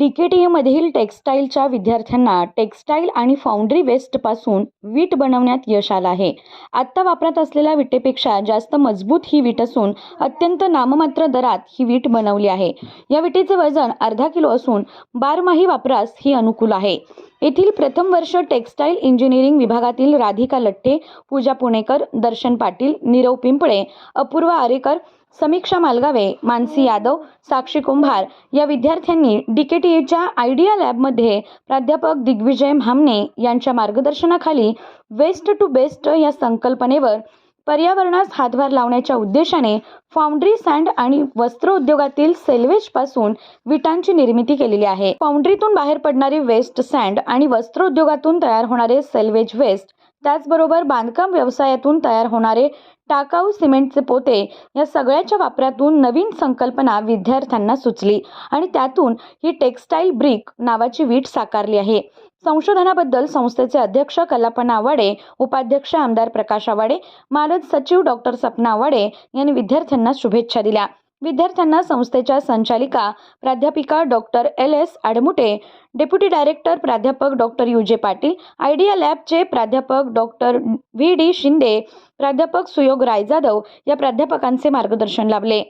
D K T एमधील टेक्स्टाईलच्या विद्यार्थ्यांना textile आणि foundry वेस्टपासून वीट बनवण्यात यश आलं आहे. आत्ता वापरात असलेल्या विटेपेक्षा जास्त मजबूत ही वीट असून अत्यंत नाममात्र दरात ही वीट बनवली आहे. या विटेचे वजन अर्धा किलो असून बारमाही वापरास ही अनुकूल आहे. येथील प्रथम वर्ष टेक्स्टाईल इंजिनिअरिंग विभागातील राधिका लठ्ठे पूजा पुणेकर दर्शन पाटील नीरव पिंपळे अपूर्व आरेकर समीक्षा मालगावे मानसी यादव साक्षी कुंभार या विद्यार्थ्यांनी डी के टी एच्या आयडिया लॅबमध्ये प्राध्यापक दिग्विजय म्हामने यांच्या मार्गदर्शनाखाली वेस्ट टू बेस्ट या संकल्पनेवर पर्यावरणास हातभार लावण्याच्या उद्देशाने फाउंड्री सँड आणि वस्त्र उद्योगातील सेल्वेजपासून विटांची निर्मिती केलेली आहे. फाउंड्रीतून बाहेर पडणारी वेस्ट सँड आणि वस्त्र उद्योगातून तयार होणारे सेल्वेज वेस्ट त्याचबरोबर बांधकाम व्यवसायातून तयार होणारे टाकाऊ सिमेंटचे पोते या सगळ्याच्या वापरातून नवीन संकल्पना विद्यार्थ्यांना सुचली आणि त्यातून ही टेक्स्टाईल ब्रिक नावाची वीट साकारली आहे. संशोधनाबद्दल संस्थेचे अध्यक्ष कल्पना आवाडे उपाध्यक्ष आमदार प्रकाश आवाडे मानद सचिव डॉक्टर सपना आवाडे यांनी विद्यार्थ्यांना शुभेच्छा दिल्या. विद्यार्थ्यांना संस्थेच्या संचालिका प्राध्यापिका doctor L S Admute deputy director प्राध्यापक doctor U J Patil idea लॅबचे प्राध्यापक डॉक्टर व्ही डी शिंदे प्राध्यापक सुयोग रायजाधव या प्राध्यापकांचे मार्गदर्शन लाभले.